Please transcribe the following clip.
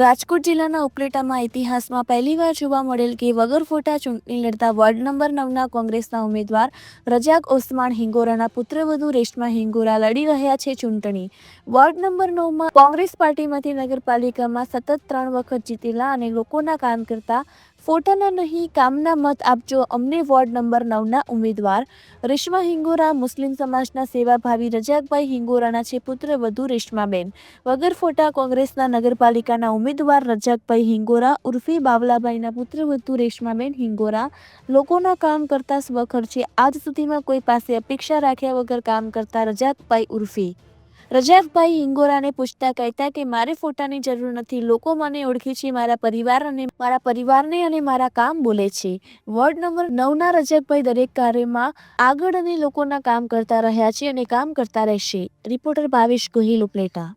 રાજકોટ જિલ્લાના ઉપલેટામાં ઇતિહાસમાં પહેલીવાર જોવા મળેલ કે વગર ફોટા ચૂંટણી લડતા વોર્ડ નંબર નવના કોંગ્રેસના ઉમેદવાર રજાક ઓસમાણ હિંગોરાના પુત્રવધુ રેશમા હિંગોરા લડી રહ્યા છે ચૂંટણી. વોર્ડ નંબર નવમાં કોંગ્રેસ પાર્ટીમાંથી નગરપાલિકામાં સતત ત્રણ વખત જીતેલા અને લોકોના કામ કરતા ફોટાના નહીં, કામના મત આપજો અમને વોર્ડ નંબર નવના ઉમેદવાર રેશમા હિંગોરા, મુસ્લિમ સમાજના સેવાભાવી રજાકભાઈ હિંગોરાના છે પુત્ર વધુ રેશમાબેન. વગર ફોટા કોંગ્રેસના નગરપાલિકાના ઉમેદવાર રજાકભાઈ હિંગોરા, ઉર્ફે બાવલાભાઈના પુત્રવધુ રેશમાબેન હિંગોરા. લોકોના કામ કરતા સ્વખર્ચે આજ સુધીમાં કોઈ પાસે અપેક્ષા રાખ્યા વગર કામ કરતા રજાકભાઈ ઉર્ફે. રજાકભાઈ હિંગોરાને પૂછતા કહેતા કે, મારે ફોટાની જરૂર નથી. લોકો મને ઓળખે છે, મારા પરિવાર અને મારા પરિવારને અને મારા કામ બોલે છે. વોર્ડ નંબર નવના રજાકભાઈ દરેક કાર્યમાં આગળ અને લોકોના કામ કરતા રહ્યા છે અને કામ કરતા રહેશે. રિપોર્ટર ભાવેશ ગોહિલ ઉપલેટા.